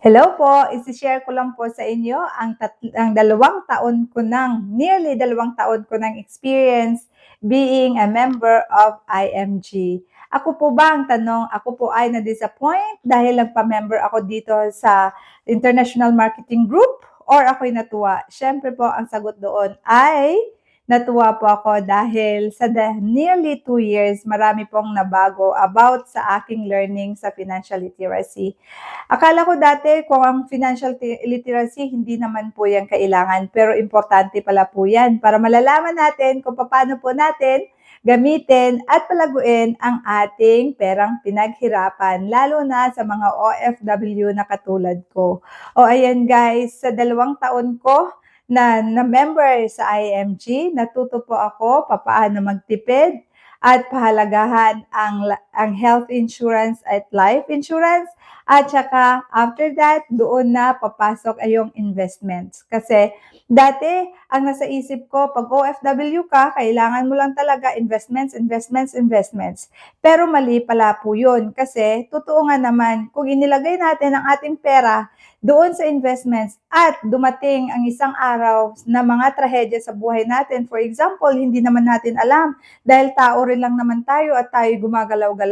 Hello po, isi-share ko lang po sa inyo ang, ang dalawang taon ko ng, nearly dalawang taon ko ng experience being a member of IMG. Ako po ba ang tanong, ako po ay na-disappoint dahil nagpa-member ako dito sa International Marketing Group or ako'y natuwa? Siyempre po, ang sagot doon ay natuwa po ako dahil sa the nearly two years, marami pong nabago about sa aking learning sa financial literacy. Akala ko dati kung ang financial literacy, hindi naman po yan kailangan, pero importante pala po yan para malalaman natin kung paano po natin gamitin at palaguin ang ating perang pinaghirapan, lalo na sa mga OFW na katulad ko. O ayan guys, sa dalawang taon ko, na, na member sa IMG, natuto po ako papaano magtipid at pahalagahan ang, ang health insurance at life insurance. At saka, after that, doon na papasok ay yung investments. Kasi, dati, ang nasa isip ko, pag OFW ka, kailangan mo lang talaga investments, investments, investments. Pero mali pala po yun. Kasi, totoo nga naman, kung inilagay natin ang ating pera doon sa investments at dumating ang isang araw na mga trahedya sa buhay natin. For example, hindi naman natin alam dahil tao rin lang naman tayo at tayo gumagalaw-galaw.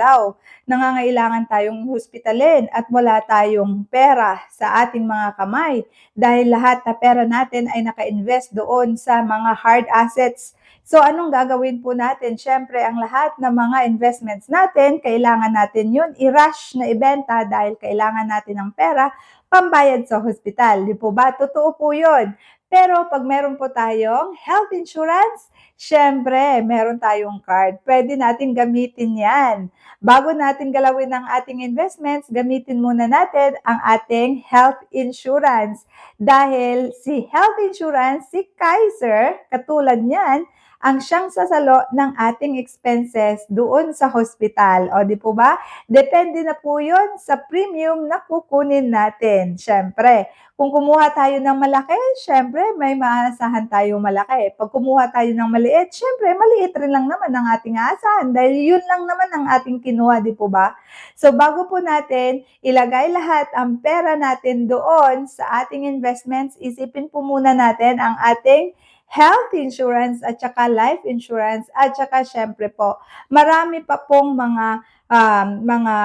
Nangangailangan tayong hospitalin at wala tayong pera sa ating mga kamay dahil lahat na pera natin ay naka-invest doon sa mga hard assets So, anong gagawin po natin? Siyempre, ang lahat ng mga investments natin, kailangan natin yun i-rush na ibenta dahil kailangan natin ng pera pambayad sa hospital. Di po ba? Totoo po yun. Pero pag meron po tayong health insurance, syempre, meron tayong card. Pwede natin gamitin yan. Bago natin galawin ang ating investments, gamitin muna natin ang ating health insurance. Dahil si health insurance, si Kaiser, katulad niyan, ang siyang sasalo ng ating expenses doon sa hospital. O di po ba? Depende na po yun sa premium na kukunin natin. Siyempre, kung kumuha tayo ng malaki, syempre may maasahan tayo malaki. Pag kumuha tayo ng maliit, syempre maliit rin lang naman ang ating aasahan dahil yun lang naman ang ating kinuha, di po ba? So bago po natin ilagay lahat ang pera natin doon sa ating investments, isipin po muna natin ang ating health insurance at saka life insurance at saka syempre po marami pa pong mga um, mga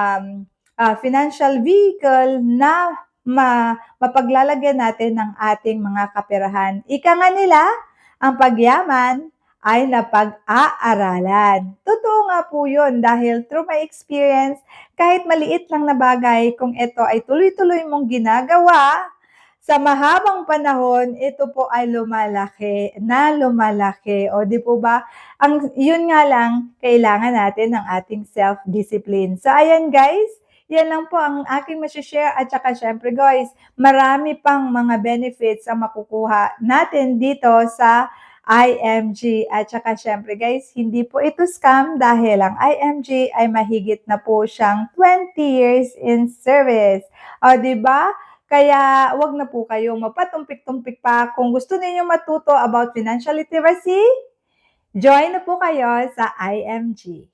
uh, financial vehicle na ma, mapaglalagyan natin ng ating mga kaperahan. Ika nga nila, ang pagyaman ay napag-aaralan. Totoo nga po yun dahil through my experience, kahit maliit lang na bagay, kung ito ay tuloy-tuloy mong ginagawa, sa mahabang panahon, ito po ay lumalaki, na lumalaki. O di po ba? Ang, yun nga lang, kailangan natin ng ating self-discipline. So ayan guys, yan lang po ang aking masishare. At saka syempre guys, marami pang mga benefits ang makukuha natin dito sa IMG. At saka syempre guys, hindi po ito scam dahil ang IMG ay mahigit na po siyang 20 years in service. O di ba? Kaya wag na po kayong magpatumpik-tumpik pa. Kung gusto niyo matuto about financial literacy, join na po kayo sa IMG.